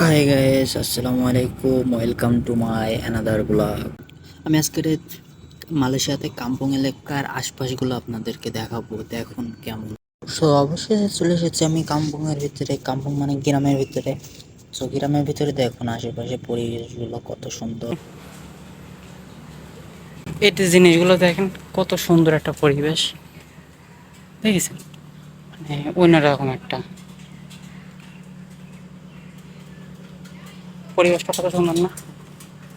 High guys আসসালামু আলাইকুম welcome to my another blog আমি আজকের মালয়েশিয়াতে কাম্পং এলাকার আশপাশগুলো আপনাদেরকে দেখাবো। দেখুন কেমন। সো অবশ্যই চলে এসেছি আমি কাম্পংয়ের ভিতরে, কাম্পং মানে গ্রামের ভিতরে। সো গ্রামের ভিতরে দেখুন আশেপাশে পরিবেশগুলো কত সুন্দর। এতে জিনিসগুলো দেখেন কত সুন্দর একটা পরিবেশ। দেখেছেন? মানে অন্যরকম একটা। পরিবেশটা কত সুন্দর না।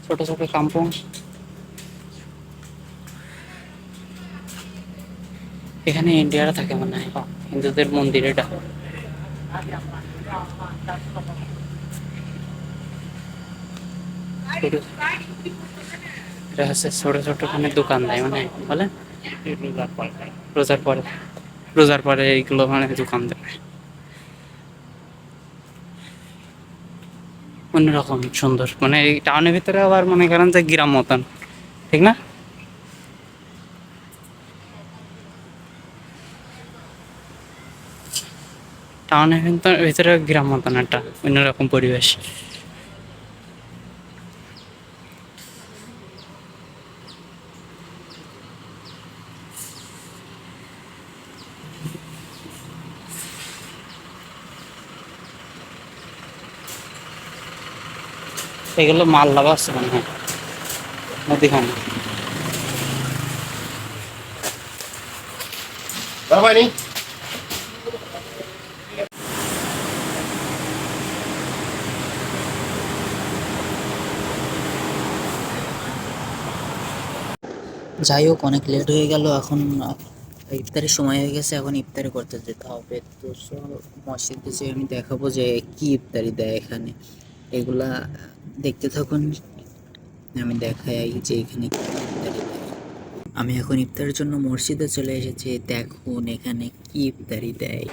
ছোট ছোট কাম্পং এখানে ইন্ডিয়ারা থাকে মনে হয়। হিন্দুদের মন্দির এটা। এটা হচ্ছে ছোট ছোট ওখানে দোকান দেয় মানে বলে? রোজার পরে। রোজার পরে। এইগুলো মানে দোকান দেবে অন্যরকম সুন্দর। মানে এই টাউনের ভিতরে আবার মনে করেন যে গ্রাম মতন। ঠিক না? টাউনের ভিতর- ভিতরে গ্রাম মতন একটা অন্যরকম পরিবেশ। এগুলো মাল লাগা আছে মনে হয়। নদীখানে। যাই হোক অনেক লেট হয়ে গেল এখন ইফতারের সময় হয়ে গেছে এখন ইফতারি করতে যেতে হবে। তো মসজিদে যে আমি দেখাবো যে কি ইফতারি দেয় এখানে। এগুলা দেখতে থাকুন। আমি দেখাই যে এখানে ইফতারি আমি এখন ইফতারের জন্য মসজিদে চলে এসেছি। দেখুন এখানে কি ইফতারি দেয়।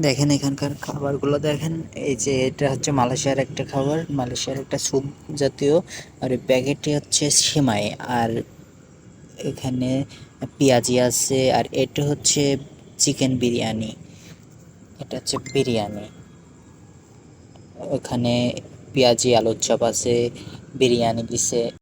দেখেন এখানকার খাবারগুলো। দেখেন, এই যে এটা হচ্ছে মালয়েশিয়ার একটা খাবার। মালয়েশিয়ার একটা স্যুপ জাতীয়। আর এই প্যাকেটটি হচ্ছে সেমাই। আর এখানে পেঁয়াজি আছে। আর এটা হচ্ছে চিকেন বিরিয়ানি। এটা হচ্ছে বিরিয়ানি। ওখানে পেঁয়াজি, আলুর চপ আছে, বিরিয়ানি দিছে।